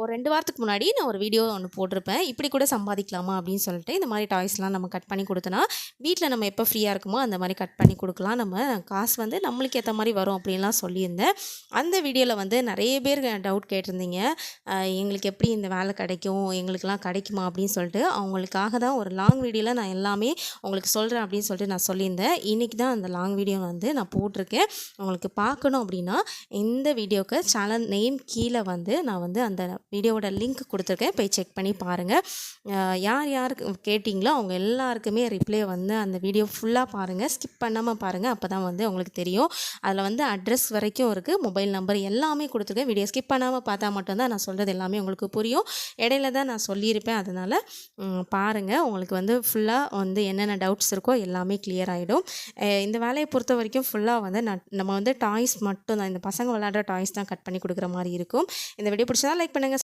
ஒரு ரெண்டு வாரத்துக்கு முன்னாடி நான் ஒரு வீடியோ ஒன்று போட்டிருப்பேன். இப்படி கூட சம்பாதிக்கலாமா அப்படின்னு சொல்லிட்டு இந்த மாதிரி டாய்ஸ்லாம் நம்ம கட் பண்ணி கொடுத்தனா வீட்டில் நம்ம எப்போ ஃப்ரீயாக இருக்குமோ அந்த மாதிரி கட் பண்ணி கொடுக்கலாம். நம்ம காசு வந்து நம்மளுக்கு ஏற்ற மாதிரி வரும் அப்படின்லாம் சொல்லியிருந்தேன். அந்த வீடியோவில் வந்து நிறைய பேர் டவுட் கேட்டிருந்தீங்க. எங்களுக்கு எப்படி இந்த வேலை கிடைக்கும்? எங்களுக்கெல்லாம் கிடைக்குமா? அப்படின்னு சொல்லிட்டு அவங்களுக்காக தான் ஒரு லாங் வீடியோவில் நான் எல்லாமே உங்களுக்கு சொல்கிறேன் அப்படின்னு சொல்லிட்டு நான் சொல்லியிருந்தேன். இன்றைக்கி தான் அந்த லாங் வீடியோ வந்து நான் போட்டிருக்கேன். உங்களுக்கு பார்க்கணும் அப்படின்னா இந்த வீடியோக்கு சேனல் நேம் கீழே வந்து நான் வந்து அந்த வீடியோவோட லிங்க் கொடுத்துருக்கேன். போய் செக் பண்ணி பாருங்கள் யார் யார் யாருக்கு கேட்டிங்களோ அவங்க எல்லாருக்குமே ரிப்ளை வந்து அந்த வீடியோ ஃபுல்லாக பாருங்கள் ஸ்கிப் பண்ணாமல் பாருங்கள் அப்போ தான் வந்து உங்களுக்கு தெரியும். அதில் வந்து அட்ரஸ் வரைக்கும் இருக்குது மொபைல் நம்பர் எல்லாமே கொடுத்துருக்கேன். வீடியோ ஸ்கிப் பண்ணாமல் பார்த்தா மட்டும்தான் நான் சொல்கிறது எல்லாமே உங்களுக்கு புரியும். இடையில தான் நான் சொல்லியிருப்பேன். அதனால் பாருங்கள் உங்களுக்கு வந்து ஃபுல்லாக வந்து என்னென்ன டவுட்ஸ் இருக்கோ எல்லாமே கிளியர் ஆகிடும் இந்த வேலையை பொறுத்த வரைக்கும் ஃபுல்லாக வந்து நம்ம வந்து டாய்ஸ் மட்டும் தான் இந்த பசங்க விளையாடுற டாய்ஸ் தான் கட் பண்ணி கொடுக்குற மாதிரி இருக்கும். இந்த வீடியோ பிடிச்சதா லைக் பண்ணுங்கள்